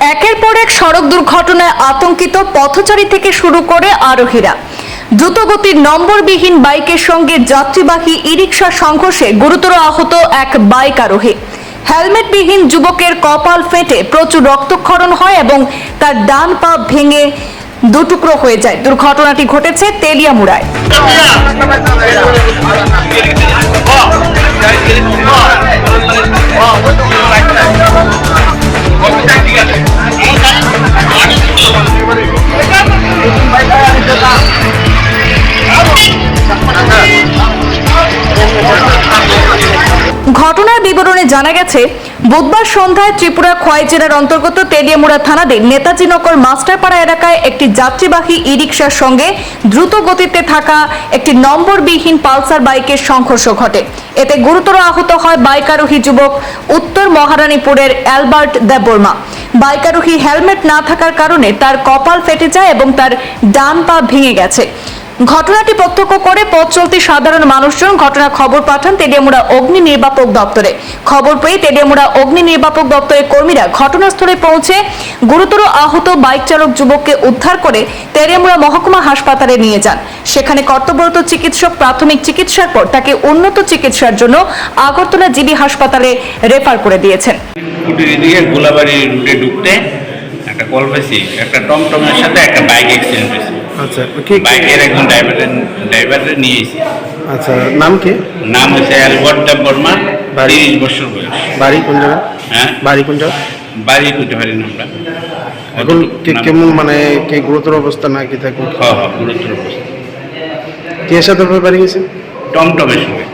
একের পর এক সড়ক দুর্ঘটনায় আতঙ্কিত পথচারী থেকে শুরু করে আরোহীরা। দ্রুতগতির নম্বরবিহীন বাইকের সঙ্গে যাত্রীবাহী ই রিক্সার সংঘর্ষে গুরুতর আহত এক বাইক আরোহী। হেলমেটবিহীন যুবকের কপাল ফেটে প্রচুর রক্তক্ষরণ হয় এবং তার ডান পা ভেঙে দুটুকরো হয়ে যায়। দুর্ঘটনাটি ঘটেছে তেলিয়ামুড়ায়। বিবরণে জানা গেছে, বুধবার সন্ধ্যায় ত্রিপুরা খোয়াই জেলার অন্তর্গত তেলিয়ামুড়া থানাধীন নেতাজিনগর মাস্টারপাড়া এলাকায় একটি যাত্রীবাহী ই রিক্সার সঙ্গে দ্রুত গতিতে থাকা একটি নম্বরবিহীন পালসার বাইকের সংঘর্ষ ঘটে। এতে গুরুতর আহত হয় বাইক আরোহী যুবক উত্তর মহারানীপুরের অ্যালবার্ট দেববর্মা বাইক আরোহী হেলমেট না থাকার কারণে তার কপাল ফেটে যায় এবং তার ডান পা ভেঙে গেছে। ঘটনাটি প্রত্যক্ষ করে পথ চলতি সাধারণ মানুষজন ঘটনার খবর পাঠান তেলিয়ামুড়া অগ্নি নির্বাপক দপ্তরে। খবর পেয়ে তেলিয়ামুড়া অগ্নি নির্বাপক দপ্তরের কর্মীরা ঘটনাস্থলে পৌঁছে গুরুতর আহত বাইক চালক যুবককে উদ্ধার করে তেলিয়ামুড়া মহকুমা হাসপাতালে নিয়ে যান। সেখানে কর্তব্যরত চিকিৎসক প্রাথমিক চিকিৎসার পর তাকে উন্নত চিকিৎসার জন্য আগরতলা জিবি হাসপাতালে রেফার করে দিয়েছেন। একটা কল একটা টমটমের সাথে একটা বাইক অ্যাক্সিডেন্ট আচ্ছা কে বাইকের একজন ড্রাইভারের ড্রাইভারে নিয়ে এসেছি আচ্ছা নাম কি? নাম হচ্ছে অ্যালবার্ট বর্মা? তিরিশ বছর বয়স। বাড়ি কোন জায়গা? হ্যাঁ। বাড়ি কোন জায়গা? বাড়ি করতে পারি না আমরা। এখন কেমন মানে কে গুরুতর অবস্থা না কি থাকে হ্যাঁ হ্যাঁ গুরুতর অবস্থা। কে সাথে বাড়ি গেছে? টমটমের সঙ্গে।